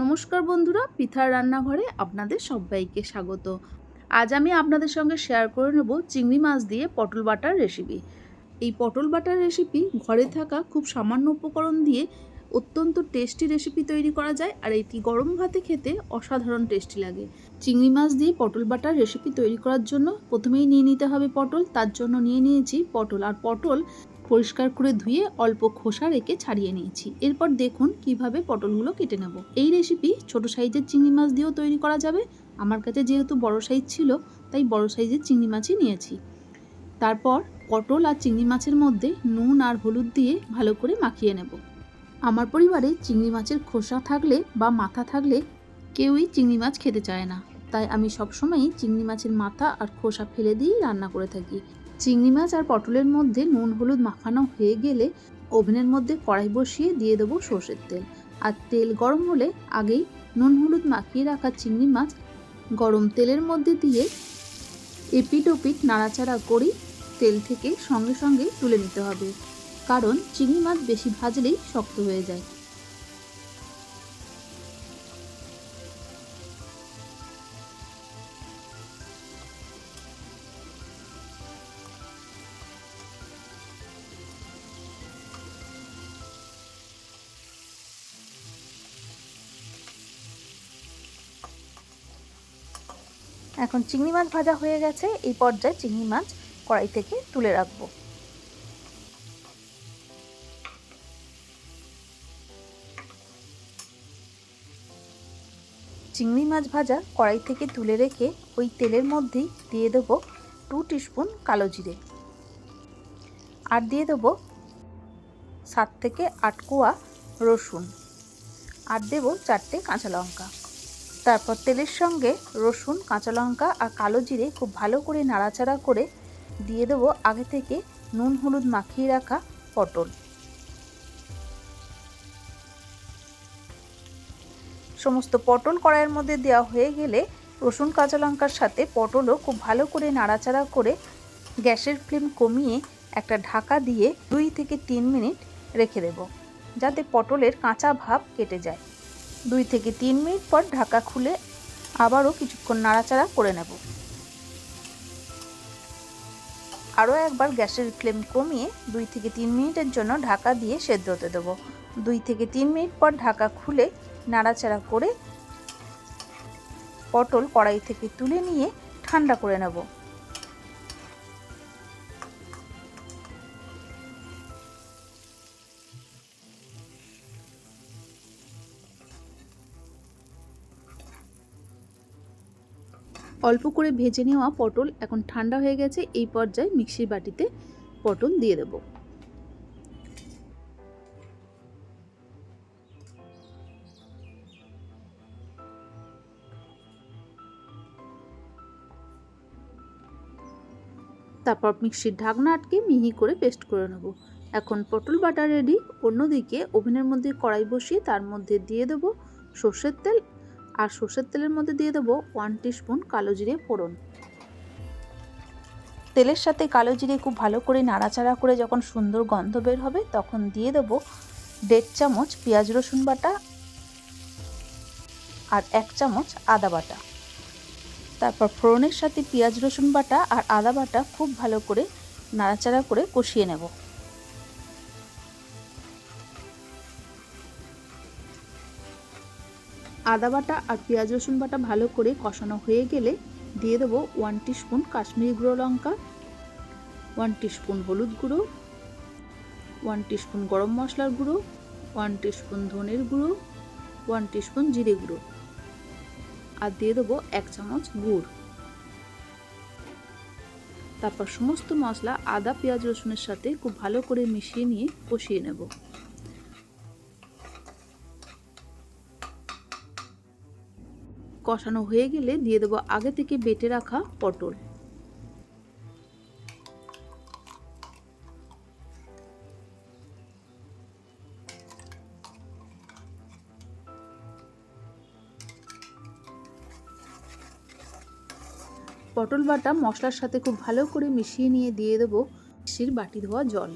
নমস্কার বন্ধুরা পিঠার রান্নাঘরে আপনাদের সবাইকে স্বাগত। আজ আমি আপনাদের সঙ্গে শেয়ার করে নেব চিংড়ি মাছ দিয়ে পটল বাটার রেসিপি এই পটল বাটার রেসিপি ঘরে থাকা খুব সামান্য উপকরণ দিয়ে অত্যন্ত টেস্টি রেসিপি তৈরি করা যায় আর এটি গরম ভাতে খেতে অসাধারণ টেস্টি লাগে। চিংড়ি মাছ দিয়ে পটল বাটার রেসিপি তৈরি করার জন্য প্রথমেই নিয়ে নিতে হবে পটল, তার জন্য নিয়ে নিয়েছি পটল। আর পটল পরিষ্কার করে ধুয়ে অল্প খোসা রেখে ছাড়িয়ে নিয়েছি। এরপর দেখুন কীভাবে পটলগুলো কেটে নেব। এই রেসিপি ছোট সাইজের চিংড়ি মাছ দিয়েও তৈরি করা যাবে। আমার কাছে যেহেতু বড় সাইজ ছিল, তাই বড় সাইজের চিংড়ি মাছই নিয়েছি। তারপর পটল আর চিংড়ি মাছের মধ্যে নুন আর হলুদ দিয়ে ভালো করে মাখিয়ে নেব। আমার পরিবারে চিংড়ি মাছের খোসা থাকলে বা মাথা থাকলে কেউই চিংড়ি মাছ খেতে চায় না। তাই আমি সবসময়ই চিংড়ি মাছের মাথা আর খোসা ফেলে দিয়েই রান্না করে থাকি। চিংড়ি মাছ আর পটলের মধ্যে নুন, হলুদ মাখানো হয়ে গেলে ওভেনের মধ্যে কড়াই বসিয়ে দিয়ে দেবো সর্ষের তেল। আর তেল গরম হলে আগেই নুন, হলুদ মাখিয়ে রাখা চিংড়ি মাছ গরম তেলের মধ্যে দিয়ে এপিট ওপিট নাড়াচাড়া করেই তেল থেকে সঙ্গে সঙ্গে তুলে নিতে হবে। কারণ চিংড়ি মাছ বেশি ভাজলেই শক্ত হয়ে যায়। এখন চিংড়ি মাছ ভাজা হয়ে গেছে। এই পর্যায়ে চিংড়ি মাছ কড়াই থেকে তুলে রাখব। চিংড়ি মাছ ভাজা কড়াই থেকে তুলে রেখে ওই তেলের মধ্যেই দিয়ে দেবো টু টিস্পুন কালো জিরে। আর দিয়ে দেবো সাত থেকে আট কোয়া রসুন। আর দেবো চারটে কাঁচা লঙ্কা। তারপর তেলের সঙ্গে রসুন, কাঁচা লঙ্কা আর কালো জিরে খুব ভালো করে নাড়াচাড়া করে দিয়ে দেবো আগে থেকে নুন, হলুদ মাখিয়ে রাখা পটল। সমস্ত পটল কড়াইয়ের মধ্যে দেওয়া হয়ে গেলে রসুন, কাঁচা লঙ্কার সাথে পটলও খুব ভালো করে নাড়াচাড়া করে গ্যাসের ফ্লেম কমিয়ে একটা ঢাকা দিয়ে দুই থেকে তিন মিনিট রেখে দেব, যাতে পটলের কাঁচা ভাব কেটে যায়। দুই থেকে তিন মিনিট পর ঢাকা খুলে আবারও কিছুক্ষণ নাড়াচাড়া করে নেব। আরও একবার গ্যাসের ফ্লেম কমিয়ে দুই থেকে তিন মিনিটের জন্য ঢাকা দিয়ে সেদ্ধ হতে দেবো। দুই থেকে তিন মিনিট পর ঢাকা খুলে নাড়াচাড়া করে পটল কড়াই থেকে তুলে নিয়ে ঠান্ডা করে নেব। অল্প করে ভেজে নেওয়া পটল এখন ঠান্ডা হয়ে গেছে, এই পর্যায়ে মিক্সির বাটিতে পটল দিয়ে দেবো। তারপর মিক্সির ঢাকনা আটকে মিহি করে পেস্ট করে নেব। এখন পটল বাটার রেডি অন্যদিকে ওভেনের মধ্যে কড়াই বসিয়ে তার মধ্যে দিয়ে দেবো সর্ষের তেল আর সর্ষের তেলের মধ্যে দিয়ে দেবো ওয়ান টিস্পুন কালো জিরে ফোড়ন। তেলের সাথে কালো জিরে খুব ভালো করে নাড়াচাড়া করে যখন সুন্দর গন্ধ বের হবে, তখন দিয়ে দেবো দেড় চামচ পেঁয়াজ রসুন বাটা আর এক চামচ আদা বাটা। তারপর ফোড়নের সাথে পেঁয়াজ রসুন বাটা আর আদা বাটা খুব ভালো করে নাড়াচাড়া করে কষিয়ে নেব। আদা বাটা আর পেঁয়াজ রসুন বাটা ভালো করে কষানো হয়ে গেলে দিয়ে দেবো ওয়ান টিস্পুন কাশ্মীরি গুঁড়ো লঙ্কা ওয়ান টিস্পুন হলুদ গুঁড়ো ওয়ান টিস্পুন গরম মশলার গুঁড়ো ওয়ান টিস্পুন ধনের গুঁড়ো ওয়ান টিস্পুন জিরে গুঁড়ো আর দিয়ে দেবো এক চামচ গুড়। তারপর সমস্ত মশলা আদা, পেঁয়াজ, রসুনের সাথে খুব ভালো করে মিশিয়ে নিয়ে কষিয়ে নেব। কষানো হয়ে গেলে দিয়ে দেবো আগে থেকে বেটে রাখা পটল। পটল বাটা মশলার সাথে খুব ভালো করে মিশিয়ে নিয়ে দিয়ে দেবো মিক্সির বাটি ধোয়া জল।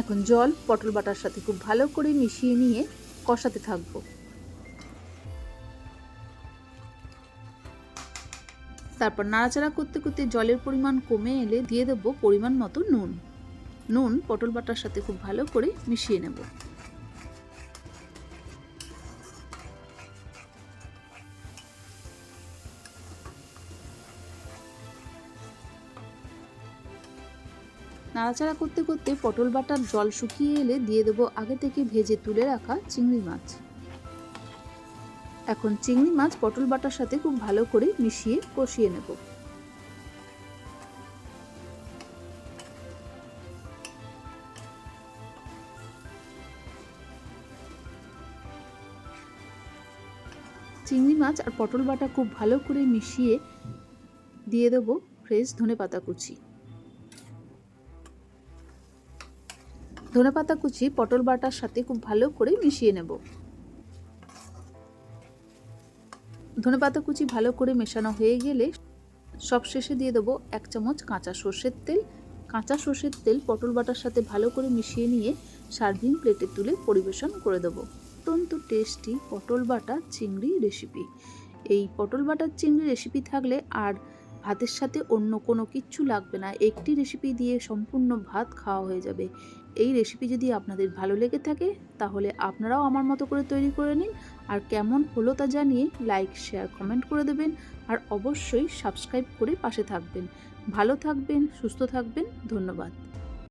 এখন জল পটল বাটার সাথে খুব ভালো করে মিশিয়ে নিয়ে কষাতে থাকব। তারপর নাড়াচাড়া করতে করতে জলের পরিমাণ কমে এলে দিয়ে দেবো পরিমাণ মতো নুন। নুন, পটল বাটার সাথে খুব ভালো করে মিশিয়ে নেব। নাড়াচাড়া করতে করতে পটল বাটার জল শুকিয়ে এলে দিয়ে দেবো আগে থেকে ভেজে তুলে রাখা চিংড়ি মাছ। এখন চিংড়ি মাছ পটল বাটার সাথে খুব ভালো করে মিশিয়ে কষিয়ে নেব। চিংড়ি মাছ আর পটল বাটা খুব ভালো করে মিশিয়ে দিয়ে দেব ফ্রেশ ধনে পাতা কুচি। ধনে পাতা কুচি, পটল বাটার সাথে খুব ভালো করে মিশিয়ে নেব। ধনে পাতা কুচি ভালো করে মেশানো হয়ে গেলে সব শেষে দিয়ে দেবো এক চামচ কাঁচা সর্ষের তেল। কাঁচা সর্ষের তেল, পটল বাটার সাথে ভালো করে মিশিয়ে নিয়ে সার্ভিং প্লেটে তুলে পরিবেশন করে দেবো। অত্যন্ত টেস্টি পটল বাটা চিংড়ি রেসিপি। এই পটল বাটার চিংড়ি রেসিপি থাকলে আর ভাতের সাথে অন্য কোনো কিচ্ছু লাগবে না। একটি রেসিপি দিয়ে সম্পূর্ণ ভাত খাওয়া হয়ে যাবে। এই রেসিপি যদি আপনাদের ভালো লেগে থাকে, তাহলে আপনারাও আমার মতো করে তৈরি করে নিন। আর কেমন হলো তা জানিয়ে লাইক শেয়ার কমেন্ট করে দেবেন। আর অবশ্যই সাবস্ক্রাইব করে পাশে থাকবেন। ভালো থাকবেন, সুস্থ থাকবেন। ধন্যবাদ।